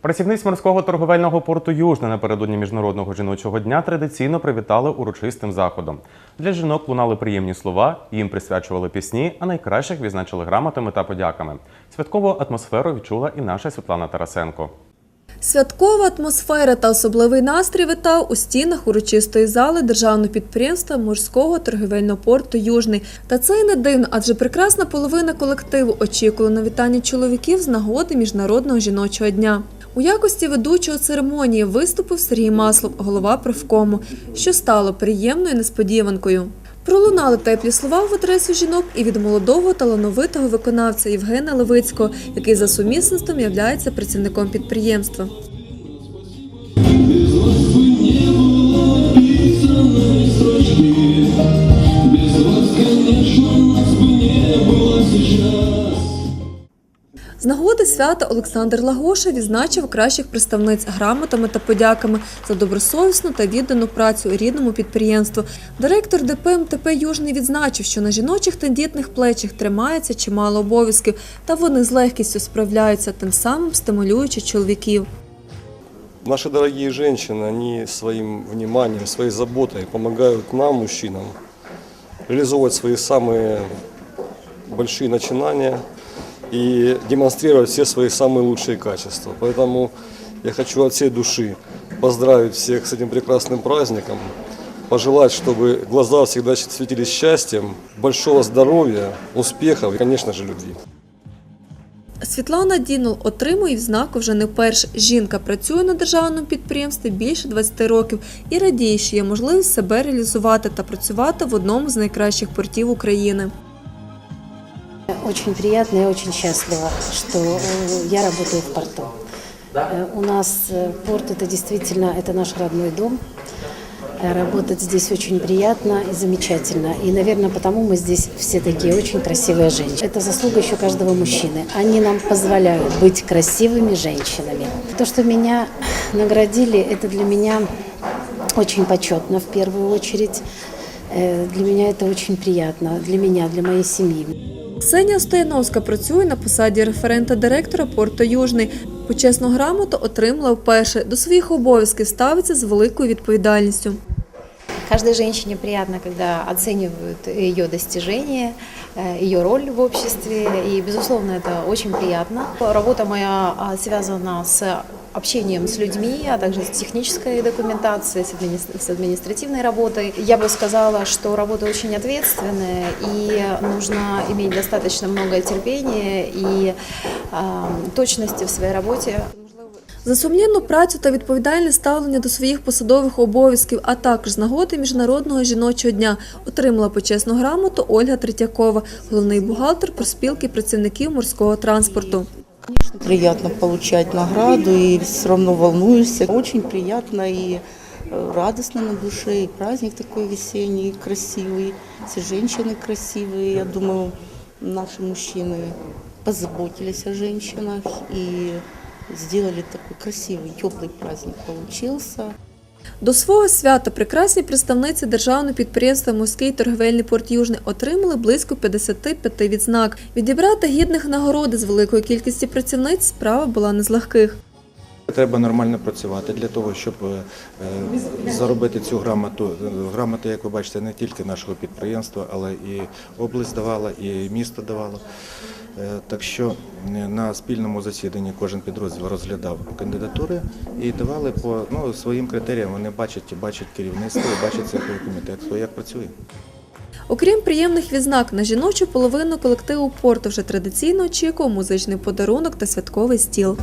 Працівниць морського торговельного порту Южне напередодні міжнародного жіночого дня традиційно привітали урочистим заходом. Для жінок лунали приємні слова, їм присвячували пісні, а найкращих відзначили грамотами та подяками. Святкову атмосферу відчула і наша Світлана Тарасенко. Святкова атмосфера та особливий настрій витав у стінах урочистої зали державного підприємства морського торговельного порту Южний. Та це й не дивно, адже прекрасна половина колективу очікувала на вітання чоловіків з нагоди міжнародного жіночого дня. У якості ведучого церемонії виступив Сергій Маслов, голова профкому, що стало приємною несподіванкою. Пролунали теплі слова в адресу жінок і від молодого талановитого виконавця Євгена Левицького, який за сумісництвом являється працівником підприємства. З нагоди свята Олександр Лагоша відзначив кращих представниць грамотами та подяками за добросовісну та віддану працю у рідному підприємству. Директор ДП МТП Южний відзначив, що на жіночих тендітних плечах тримається чимало обов'язків, та вони з легкістю справляються, тим самим стимулюючи чоловіків. Наши дорогие женщины, они своим вниманием, своей заботой помогают нам, мужчинам, реализовывать свои самые большие начинания и демонстрировать все свои самые лучшие качества. Поэтому я хочу от всей души поздравить всех с этим прекрасным праздником, пожелать, чтобы глаза всегда светились счастьем, большого здоровья, успехов и, конечно же, любви. Світлана Дінол отримує відзнаку вже не вперше. Жінка працює на державному підприємстві більше 20 років і радіє, що є можливість себе реалізувати та працювати в одному з найкращих портів України. Очень приятно и очень счастлива, что э, я работаю в порту. Э, У нас э, порт это действительно это наш родной дом. Работать здесь очень приятно и замечательно. И, наверное, потому мы здесь все такие очень красивые женщины. Это заслуга еще каждого мужчины. Они нам позволяют быть красивыми женщинами. То, что меня наградили, это для меня очень почетно в первую очередь. Для меня это очень приятно. Для меня, для моей семьи. Ксенія Стояновська працює на посаді референта директора порту Южний. Почесну грамоту отримала вперше. До своїх обов'язків ставиться з великою відповідальністю. Каждой женщине приятно, когда оценивают ее достижения, э, ее роль в обществе, и, безусловно, это очень приятно. Работа моя связана с общением с людьми, а также с технической документацией, с админи- с административной работой. Я бы сказала, что работа очень ответственная, и нужно иметь достаточно много терпения и а, точности в своей работе. За сумлінну працю та відповідальне ставлення до своїх посадових обов'язків, а також з нагоди міжнародного жіночого дня отримала почесну грамоту Ольга Третьякова, головний бухгалтер проспілки працівників морського транспорту. Приятно получать награду и все равно волнуешься. Очень приятно и э, радостно на душе, и праздник такой весенний, красивый, все женщины красивые. Я думаю, наши мужчины позаботились о женщинах и сделали такой красивый, теплый праздник получился. До свого свята прекрасні представниці державного підприємства Морський торговельний порт Южний отримали близько 55 відзнак. Відібрати гідних нагороди з великої кількості працівниць справа була не з легких. Треба нормально працювати для того, щоб е, е, заробити цю грамоту. Е, Грамота, як ви бачите, не тільки нашого підприємства, але і область давала, і місто давало. Так що на спільному засіданні кожен підрозділ розглядав кандидатури і давали по ну, своїм критеріям. Вони бачать, бачать керівництво, бачать цеховий комітет, як працює. Окрім приємних відзнак, на жіночу половину колективу порту вже традиційно очікував музичний подарунок та святковий стіл.